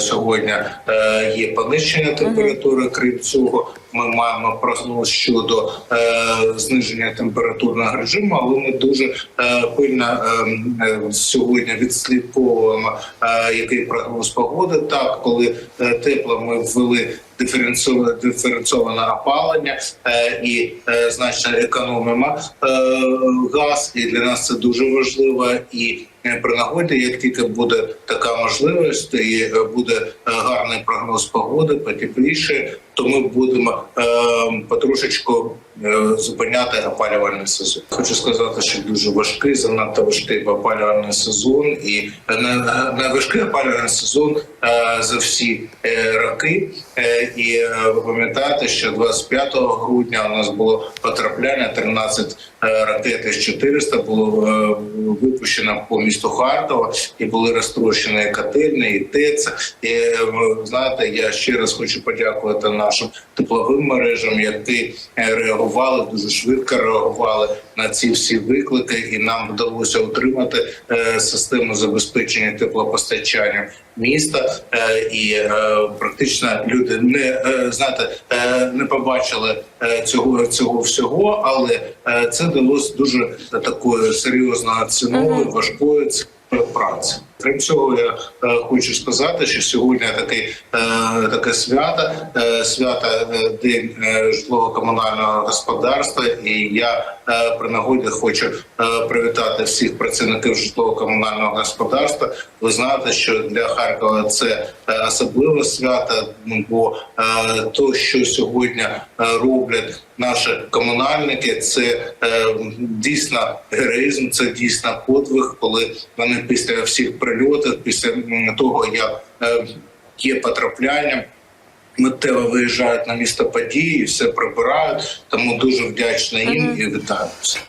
Сьогодні е, є пониження температури. Крім цього, ми маємо прогноз щодо е, зниження температурного режиму, але ми дуже е, пильно сьогодні відслідковуємо, який прогноз погоди. Так, коли тепло, ми ввели диференційоване опалення і значно економимо газ. І для нас це дуже важливо. І при нагоді, як тільки буде така можливість, і е, буде е, гарний прогноз погоди, потепліше, то ми будемо е, потрошечку е, зупиняти опалювальний сезон. Хочу сказати, що дуже важкий, занадто важкий опалювальний сезон, і не- найважкий опалювальний сезон е, за всі е, роки. Е, І е, ви пам'ятаєте, що 25 грудня у нас було потрапляння 13 е, ракет з 400 було е, випущено по місту Харкова і були розтрощені і котельні, і ТЕЦ. І е, знаєте, я ще раз хочу подякувати нашим тепловим мережам, які е, реагували дуже швидко реагували на ці всі виклики, і нам вдалося отримати е, систему забезпечення теплопостачання міста. Е, і е, практично люди не е, знаєте, е, не побачили е, цього цього всього, але е, це далось дуже такою серйозною ціною, важкою праці. Крім цього, я е, хочу сказати, що сьогодні таке, е, таке свято, е, свято е, День е, житлово-комунального господарства, і я е, при нагоді хочу е, привітати всіх працівників житлово-комунального господарства. Ви знаєте, що для Харкова це е, особливе свято, бо е, то, що сьогодні е, роблять наші комунальники, це е, дійсно героїзм, це дійсно подвиг, коли вони після всіх прильотів, після того як е, є потрапляння. Миттєво виїжджають на місто події, все прибирають. Тому дуже вдячна їм і всіх.